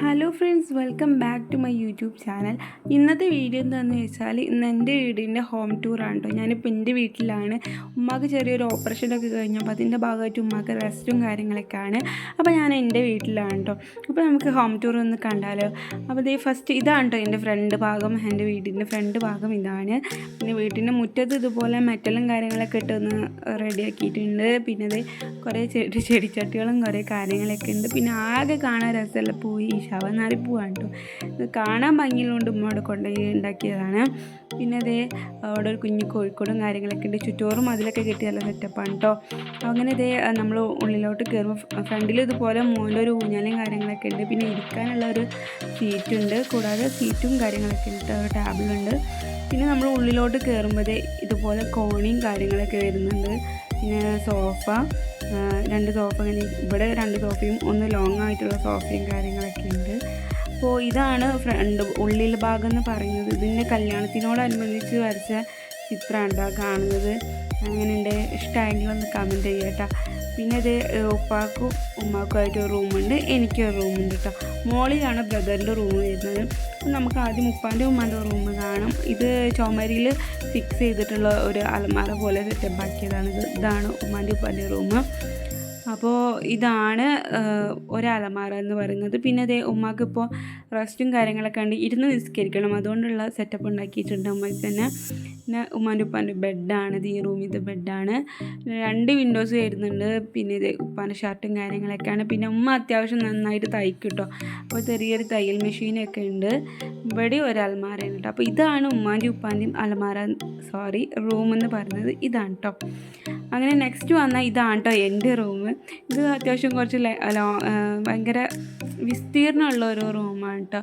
Hello friends welcome back to my YouTube channel ഇന്നത്തെ video എന്താണെന്ന് വെച്ചാൽ ഇന്ന് എന്റെ വീടിന്റെ ഹോം ടൂറാണ് കേട്ടോ ഞാനിപ്പോൾ എന്റെ വീട്ടിലാണ്. ഉമ്മാക്ക് ചെറിയൊരു ഓപ്പറേഷനൊക്കെ കഴിഞ്ഞപ്പോൾ അതിന്റെ ഭാഗമായിട്ട് ഉമ്മാക്ക് റെസ്റ്റും കാര്യങ്ങളൊക്കെ ആണ് അപ്പോൾ ഞാൻ എന്റെ വീട്ടിലാണ് കേട്ടോ അപ്പോൾ നമുക്ക് ഹോം ടൂർ ഒന്ന് കണ്ടാലോ. അപ്പോൾ ഇതേ ഫസ്റ്റ് ഇതാണ് കേട്ടോ എന്റെ ഫ്രണ്ട് ഭാഗം എന്റെ വീടിന്റെ ഫ്രണ്ട് ഭാഗം ഇതാണ്. പിന്നെ വീട്ടിന്റെ മുറ്റത്ത് ഇതുപോലെ മെറ്റലും കാര്യങ്ങളൊക്കെ ഇട്ടൊന്ന് റെഡിയാക്കിയിട്ടുണ്ട് പിന്നെ അത് കുറേ ചെടി ചെടിച്ചട്ടികളും കുറേ കാര്യങ്ങളൊക്കെ ഉണ്ട്. പിന്നെ ആകെ കാണാൻ രസമല്ല പൂ ഈ ശവനാരി പൂവാണ് കേട്ടോ ഇത് കാണാൻ ഭംഗിയുള്ളതുകൊണ്ട് ഉമ്മ അവിടെ കൊണ്ടുപോയി ഉണ്ടാക്കിയതാണ്. പിന്നെ അതേ അവിടെ ഒരു കുഞ്ഞു കോഴിക്കോടും കാര്യങ്ങളൊക്കെ ഉണ്ട്. ചുറ്റോറും അതിലൊക്കെ കിട്ടിയ നല്ല സെറ്റപ്പാണ് കേട്ടോ അങ്ങനെ ഇതേ നമ്മൾ ഉള്ളിലോട്ട് കയറുമ്പോൾ ഫ്രണ്ടിൽ ഇതുപോലെ മോന്റെ ഒരു ഊഞ്ഞാലും കാര്യങ്ങളൊക്കെ ഉണ്ട്. പിന്നെ ഇരിക്കാനുള്ള ഒരു സീറ്റുണ്ട് കൂടാതെ സീറ്റും കാര്യങ്ങളൊക്കെ ഉണ്ട് ഒരു ടേബിളുണ്ട് പിന്നെ നമ്മൾ ഉള്ളിലോട്ട് കയറുമ്പോഴേ ഇതുപോലെ കോണിയും കാര്യങ്ങളൊക്കെ വരുന്നുണ്ട്. പിന്നെ സോഫ രണ്ട് സോഫ ഇങ്ങനെ ഇവിടെ രണ്ട് സോഫയും ഒന്ന് ലോങ് ആയിട്ടുള്ള സോഫയും കാര്യങ്ങളൊക്കെ ഉണ്ട്. അപ്പോൾ ഇതാണ് ഫ്രണ്ട് ഉള്ളിൽ ഭാഗം എന്ന് പറയുന്നത്. ഇതിന്റെ കല്യാണത്തിനോടനുബന്ധിച്ച് വരച്ച ചിത്രമാണ് കാണുന്നത്. അങ്ങനെയുണ്ട് ഇഷ്ടമായെങ്കിൽ ഒന്ന് കമന്റ് ചെയ്യാം കേട്ടോ പിന്നെ ഇത് ഉപ്പാക്കും ഉമ്മാക്കുമായിട്ട് ഒരു റൂമുണ്ട്. എനിക്കൊരു റൂമുണ്ട് കേട്ടോ മോളിലാണ് ബ്രദറിന്റെ റൂം വരുന്നത്. നമുക്ക് ആദ്യം ഉപ്പാന്റെ ഉമ്മാന്റെ റൂം കാണാം. ഇത് ചുമരിയിൽ ഫിക്സ് ചെയ്തിട്ടുള്ള ഒരു അലമാര പോലെ സെറ്റപ്പ് ആക്കിയതാണ് ഇത് ഇതാണ് ഉമ്മാന്റെ ഉപ്പാന്റെ റൂം. അപ്പോൾ ഇതാണ് ഒരലമാര എന്ന് പറയുന്നത്. പിന്നെ അതേ ഉമ്മാക്ക് ഇപ്പോൾ റെസ്റ്റും കാര്യങ്ങളൊക്കെ ഉണ്ട്. ഇരുന്ന് നിസ്കരിക്കണം. അതുകൊണ്ടുള്ള സെറ്റപ്പ് ഉണ്ടാക്കിയിട്ടുണ്ട് ഉമ്മയ്ക്ക് തന്നെ പിന്നെ ഉമ്മാന്റെ ഉപ്പാന്റെ ബെഡാണ് ഇത് ഈ റൂമിൽ ബെഡാണ്. രണ്ട് വിൻഡോസ് വരുന്നുണ്ട്. പിന്നെ ഇത് ഉപ്പാന്റെ ഷർട്ടും കാര്യങ്ങളൊക്കെയാണ്. പിന്നെ ഉമ്മ അത്യാവശ്യം നന്നായിട്ട് തയ്ക്കും കേട്ടോ അപ്പോൾ ചെറിയൊരു തയ്യൽ മെഷീനൊക്കെ ഉണ്ട്. ഇവിടെ ഒരു അലമാരയാണ് കേട്ടോ. അപ്പോൾ ഇതാണ് ഉമ്മാന്റെയും ഉപ്പാന്റെയും അലമാര. സോറി റൂം എന്ന് പറയുന്നത് ഇതാണ് കേട്ടോ അങ്ങനെ നെക്സ്റ്റ് വന്നാൽ ഇതാണ് കേട്ടോ എന്റെ റൂം ഇത് അത്യാവശ്യം കുറച്ച് ഭയങ്കര വിസ്തീർണമുള്ള ഒരു റൂമാണ് കേട്ടോ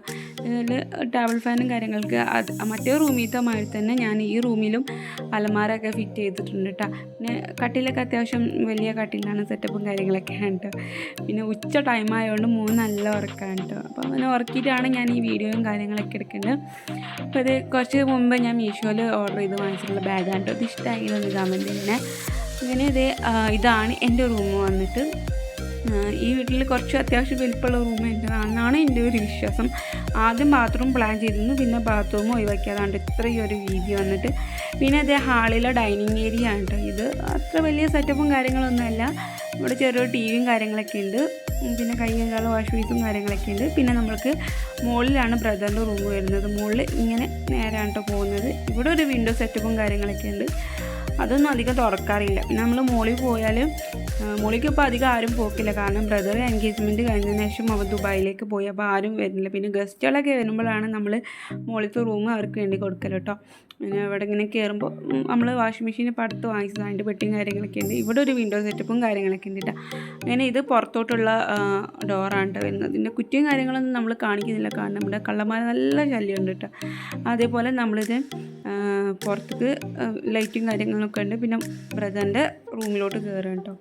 ഇതിൽ ടേബിൾ ഫാനും കാര്യങ്ങൾക്ക് മറ്റേ റൂമിലത്തെ മാതിരി തന്നെ ഞാൻ ഈ റൂമിലും അലമാരൊക്കെ ഫിറ്റ് ചെയ്തിട്ടുണ്ട് കേട്ടോ പിന്നെ കട്ടിലൊക്കെ അത്യാവശ്യം വലിയ കട്ടിലാണ് സെറ്റപ്പും കാര്യങ്ങളൊക്കെ കേട്ടോ പിന്നെ ഉച്ച ടൈം ആയതുകൊണ്ട് മൂന്ന് നല്ല ഉറക്കമാണ് കേട്ടോ അപ്പോൾ അങ്ങനെ ഉറക്കിയിട്ടാണ് ഞാൻ ഈ വീഡിയോയും കാര്യങ്ങളൊക്കെ എടുക്കുന്നത് അപ്പോൾ ഇത് കുറച്ച് മുമ്പ് ഞാൻ മീഷോയിൽ ഓർഡർ ചെയ്ത് വാങ്ങിച്ചിട്ടുള്ള ബാഗാണ് കേട്ടോ ഇത് ഇഷ്ടമായെങ്കിൽ ഒന്ന് കമന്റ് ചെയ്യണേ അങ്ങനെ ഇത് ഇതാണ് എന്റെ റൂം വന്നിട്ട്. ഈ വീട്ടിൽ കുറച്ച് അത്യാവശ്യം വലിപ്പമുള്ള റൂം എന്നാണ് എന്റെ ഒരു വിശ്വാസം. ആദ്യം ബാത്റൂം പ്ലാൻ ചെയ്തിരുന്നു പിന്നെ ബാത്റൂം ഒഴിവാക്കിയതാണ്ട് ഇത്രയും ഒരു വീതി വന്നിട്ട്. പിന്നെ അതേ ഹാളിലെ ഡൈനിങ് ഏരിയ ആണ് കേട്ടോ ഇത്. അത്ര വലിയ സെറ്റപ്പും കാര്യങ്ങളൊന്നുമല്ല. ഇവിടെ ചെറിയൊരു ടി വിയും കാര്യങ്ങളൊക്കെ ഉണ്ട്. പിന്നെ കൈ കഴുകാനുള്ള വാഷ് ബേസും കാര്യങ്ങളൊക്കെ ഉണ്ട്. പിന്നെ നമ്മൾക്ക് മുകളിലാണ് ബ്രദറിന്റെ റൂം വരുന്നത്. മുകളിൽ ഇങ്ങനെ നേരാണ് കേട്ടോ പോകുന്നത്. ഇവിടെ ഒരു വിൻഡോ സെറ്റപ്പും കാര്യങ്ങളൊക്കെ ഉണ്ട്. അതൊന്നും അധികം തുറക്കാറില്ല. പിന്നെ നമ്മൾ മുകളിൽ പോയാൽ മോളിക്ക് ഇപ്പോൾ അധികം ആരും പോക്കില്ല. കാരണം ബ്രദർ എൻഗേജ്മെന്റ് കഴിഞ്ഞതിന് ശേഷം അവർ ദുബായിലേക്ക് പോയി. അപ്പോൾ ആരും വരുന്നില്ല. പിന്നെ ഗസ്റ്റുകളൊക്കെ വരുമ്പോഴാണ് നമ്മൾ മോളിത്തെ റൂം അവർക്ക് വേണ്ടി കൊടുക്കൽ കേട്ടോ പിന്നെ ഇവിടെ ഇങ്ങനെ കയറുമ്പോൾ നമ്മൾ വാഷിംഗ് മെഷീൻ ഇപ്പോൾ അടുത്ത് വാങ്ങിച്ചതാണ് അതിന്റെ പെട്ടിയും കാര്യങ്ങളൊക്കെ ഉണ്ട്. ഇവിടെ ഒരു വിൻഡോ സെറ്റപ്പും കാര്യങ്ങളൊക്കെ ഉണ്ട് കേട്ടോ അങ്ങനെ ഇത് പുറത്തോട്ടുള്ള ഡോറാണ് കേട്ടോ വരുന്നത്. ഇതിന്റെ കുറ്റിയും കാര്യങ്ങളൊന്നും നമ്മൾ കാണിക്കുന്നില്ല. കാരണം നമ്മുടെ കള്ളന്മാർ നല്ല ശല്യമുണ്ട് കേട്ടോ അതേപോലെ നമ്മളിത് പുറത്തേക്ക് ലൈറ്റും കാര്യങ്ങളൊക്കെ ഉണ്ട്. പിന്നെ ബ്രദറിന്റെ റൂമിലോട്ട് കയറുക കേട്ടോ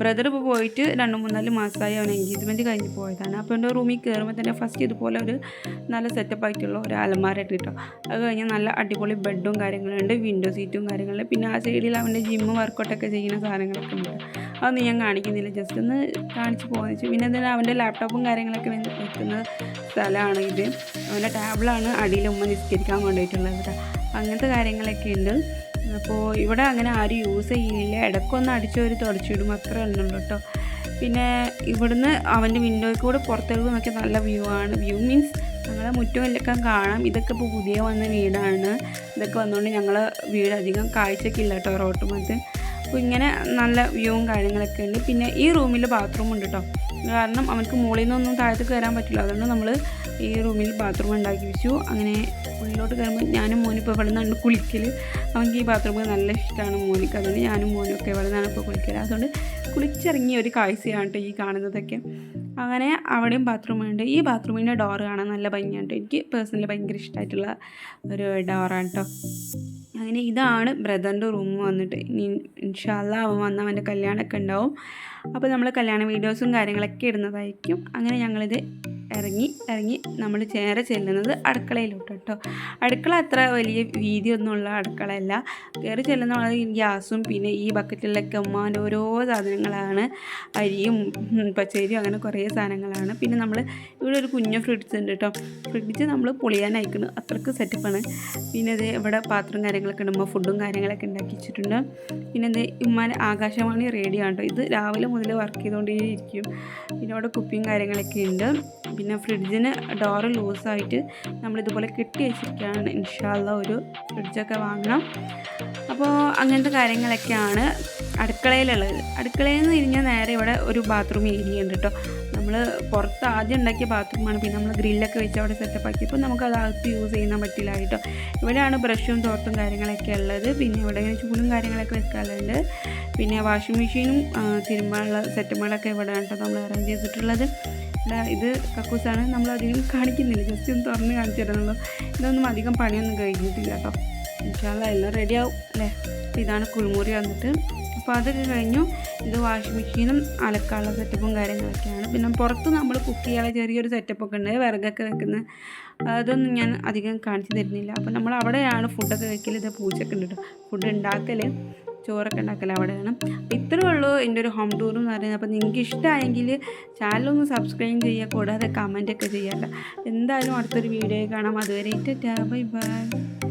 ബ്രദർ ഇപ്പോൾ പോയിട്ട് രണ്ട് മൂന്നാൽ മാസമായി അവൻ എൻഗേജ്മെന്റ് കഴിഞ്ഞ് പോയതാണ്. അപ്പോൾ എന്റെ റൂമിൽ കയറുമ്പോൾ തന്നെ ഫസ്റ്റ് ഇതുപോലെ ഒരു നല്ല സെറ്റപ്പ് ആയിട്ടുള്ള ഒരു അലമാര ഇട്ട് കിട്ടും. അത് കഴിഞ്ഞ് നല്ല അടിപൊളി ബെഡും കാര്യങ്ങളുണ്ട് വിൻഡോ സീറ്റും കാര്യങ്ങളും പിന്നെ ആ സൈഡിൽ അവന്റെ ജിമ്മ് വർക്കൗട്ടൊക്കെ ചെയ്യുന്ന സാധനങ്ങളൊക്കെ ഉണ്ട്. അതൊന്നും ഞാൻ കാണിക്കുന്നില്ല. ജസ്റ്റ് ഒന്ന് കാണിച്ച് പോകുന്നു വെച്ചു പിന്നെ എന്തായാലും അവന്റെ ലാപ്ടോപ്പും കാര്യങ്ങളൊക്കെ വെക്കുന്ന സ്ഥലമാണ് ഇത്. അവന്റെ ടാബിളാണ് അടിയിൽ ഉമ്മ നിസ്കരിക്കാൻ കൊണ്ടുപോയിട്ടുള്ളത് അങ്ങനത്തെ കാര്യങ്ങളൊക്കെ ഉണ്ട്. അപ്പോൾ ഇവിടെ അങ്ങനെ ആരും യൂസ് ചെയ്യില്ല. ഇടയ്ക്കൊന്ന് അടിച്ചൊരു തുടച്ചിടും. അത്ര ഉള്ളൂ കേട്ടോ പിന്നെ ഇവിടുന്ന് അവന്റെ വിൻഡോയിൽ കൂടെ പുറത്തേക്ക് നോക്കിയാൽ നല്ല വ്യൂ ആണ്. വ്യൂ മീൻസ് ഞങ്ങളെ എല്ലാം കാണാം. ഇതൊക്കെ ഇപ്പോൾ പുതിയ വന്ന വീടാണ്. ഇതൊക്കെ വന്നുകൊണ്ട് ഞങ്ങളെ വീട് അധികം കാഴ്ചക്കില്ല കേട്ടോ റോട്ടുമത്ത് അപ്പോൾ ഇങ്ങനെ നല്ല വ്യൂവും കാര്യങ്ങളൊക്കെ ഉണ്ട്. പിന്നെ ഈ റൂമിൽ ബാത്റൂം ഉണ്ട് കേട്ടോ കാരണം അവർക്ക് മുകളിൽ നിന്നൊന്നും താഴത്തേക്ക് വരാൻ പറ്റില്ല. അതുകൊണ്ട് നമ്മൾ ഈ റൂമിൽ ബാത്റൂം ഉണ്ടാക്കി വെച്ചു. അങ്ങനെ ഉള്ളിലോട്ട് കയറുമ്പോൾ ഞാനും മോനും ഇപ്പോൾ ഇവിടെ നിന്നാണ് കുളിക്കൽ അവൻക്ക് ഈ ബാത്റൂം നല്ല ഇഷ്ടമാണ് മോനിക്ക്. അതുകൊണ്ട് ഞാനും മോനും ഒക്കെ ഇവിടെ നിന്നാണ് ഇപ്പോൾ കുളിക്കൽ അതുകൊണ്ട് കുളിച്ചിറങ്ങിയ ഒരു കാഴ്ചയാണ് ഈ കാണുന്നതൊക്കെ. അങ്ങനെ അവിടെയും ബാത്റൂമുണ്ട് ഈ ബാത്റൂമിന്റെ ഡോർ കാണാൻ നല്ല ഭംഗിയാണ് എനിക്ക് പേഴ്സണലി ഭയങ്കര ഇഷ്ടമായിട്ടുള്ള ഒരു ഡോറാണ് കേട്ടോ അങ്ങനെ ഇതാണ് ബ്രദറിന്റെ റൂം വന്നിട്ട്. ഇനി ഇൻഷാല്ല അവൻ വന്ന് അവന്റെ കല്യാണമൊക്കെ ഉണ്ടാവും. അപ്പോൾ നമ്മൾ കല്യാണ വീഡിയോസും കാര്യങ്ങളൊക്കെ ഇടുന്നതായിരിക്കും. അങ്ങനെ ഞങ്ങളിത് ഇറങ്ങി ഇറങ്ങി നമ്മൾ നേരെ ചെല്ലുന്നത് അടുക്കളയിലോട്ട് കേട്ടോ. അടുക്കള അത്ര വലിയ വീതിയൊന്നുമുള്ള അടുക്കളയല്ല. കയറി ചെല്ലുന്ന ഗ്യാസും പിന്നെ ഈ ബക്കറ്റിലൊക്കെ ഉമ്മാന്റെ ഓരോ സാധനങ്ങളാണ്. അരിയും പച്ചരിയും അങ്ങനെ കുറേ സാധനങ്ങളാണ്. പിന്നെ നമ്മൾ ഇവിടെ ഒരു കുഞ്ഞു ഫ്രിഡ്ജ് ഉണ്ട് കേട്ടോ. ഫ്രിഡ്ജ് നമ്മൾ പൊളിയാനയക്കണം അത്രയ്ക്ക് സെറ്റപ്പാണ്. പിന്നെ ഇത് ഇവിടെ പാത്രം കാര്യങ്ങളൊക്കെ ഇടുമ്പോൾ ഫുഡും കാര്യങ്ങളൊക്കെ ഉണ്ടാക്കി വെച്ചിട്ടുണ്ട്. പിന്നെ ഇത് ഉമ്മാൻ ആകാശവാണി റേഡിയോ ആണ് കേട്ടോ. ഇത് രാവിലെ മുതൽ വർക്ക് ചെയ്തുകൊണ്ടേ ഇരിക്കും. പിന്നെ അവിടെ കുപ്പിയും കാര്യങ്ങളൊക്കെ ഉണ്ട്. പിന്നെ ഫ്രിഡ്ജിന് ഡോറ് ലൂസായിട്ട് നമ്മളിതുപോലെ കെട്ടി വെച്ചിരിക്കുകയാണ്. ഇൻഷാല്ല ഒരു ഫ്രിഡ്ജൊക്കെ വാങ്ങണം. അപ്പോൾ അങ്ങനത്തെ കാര്യങ്ങളൊക്കെയാണ് അടുക്കളയിലുള്ളത്. അടുക്കളയിൽ നിന്ന് ഇരിഞ്ഞാൽ നേരെ ഇവിടെ ഒരു ബാത്റൂം ഏരിയ ഉണ്ട് കേട്ടോ നമ്മൾ പുറത്ത് ആദ്യം ഉണ്ടാക്കിയ ബാത്റൂമാണ് പിന്നെ നമ്മൾ ഗ്രില്ലൊക്കെ വെച്ച് അവിടെ സെറ്റപ്പ് ആക്കിയപ്പോൾ നമുക്ക് അത് യൂസ് ചെയ്യാൻ പറ്റില്ല കേട്ടോ. ഇവിടെയാണ് ബ്രഷും തോർത്തും കാര്യങ്ങളൊക്കെ ഉള്ളത്. പിന്നെ ഇവിടെ ഇങ്ങനെ ചൂടും കാര്യങ്ങളൊക്കെ വെക്കാറുണ്ട്. പിന്നെ വാഷിംഗ് മെഷീനും തിരുമ്പാനുള്ള സെറ്റപ്പുകളൊക്കെ ഇവിടെ കേട്ടോ നമ്മൾ അറേഞ്ച് ചെയ്തിട്ടുള്ളത്. ഇതാ കക്കൂസാണ്. നമ്മൾ അധികം കാണിക്കുന്നില്ല. ജസ്റ്റ് ഒന്ന് തുറന്ന് കാണിച്ചു തരുന്നുള്ളൂ. ഇതൊന്നും അധികം പണിയൊന്നും കഴിഞ്ഞിട്ടില്ല കേട്ടോ. ഇൻഷാല്ല എല്ലാം റെഡി ആവും അല്ലേ? അപ്പോൾ ഇതാണ് കുളിമുറി വന്നിട്ട്. അപ്പോൾ അതൊക്കെ കഴിഞ്ഞു. ഇത് വാഷിംഗ് മെഷീനും അലക്കാനുള്ള സെറ്റപ്പും കാര്യങ്ങളൊക്കെയാണ്. പിന്നെ പുറത്ത് നമ്മൾ കുക്ക് ചെയ്യാനുള്ള ചെറിയൊരു സെറ്റപ്പൊക്കെ ഉണ്ട്. വിറകൊക്കെ വെക്കുന്ന അതൊന്നും ഞാൻ അധികം കാണിച്ചു തരുന്നില്ല. അപ്പോൾ നമ്മൾ അവിടെയാണ് ഫുഡൊക്കെ വെക്കൽ ഇത് പൂച്ചൊക്കെ ഉണ്ട് ഫുഡ് ഉണ്ടാക്കൽ ചോറൊക്കെ ഉണ്ടാക്കൽ അവിടെയാണ് ഇത്രേ ഉള്ളൂ എന്റെ ഒരു ഹോം ടൂർ എന്ന് പറയുന്നത്. അപ്പോൾ നിങ്ങൾക്ക് ഇഷ്ടമായെങ്കിൽ ചാനലൊന്ന് സബ്സ്ക്രൈബ് ചെയ്യുക കൂടാതെ കമന്റൊക്കെ ചെയ്യാമല്ലോ എന്തായാലും അടുത്തൊരു വീഡിയോ കാണാം. അതുവരെ ബൈ ബൈ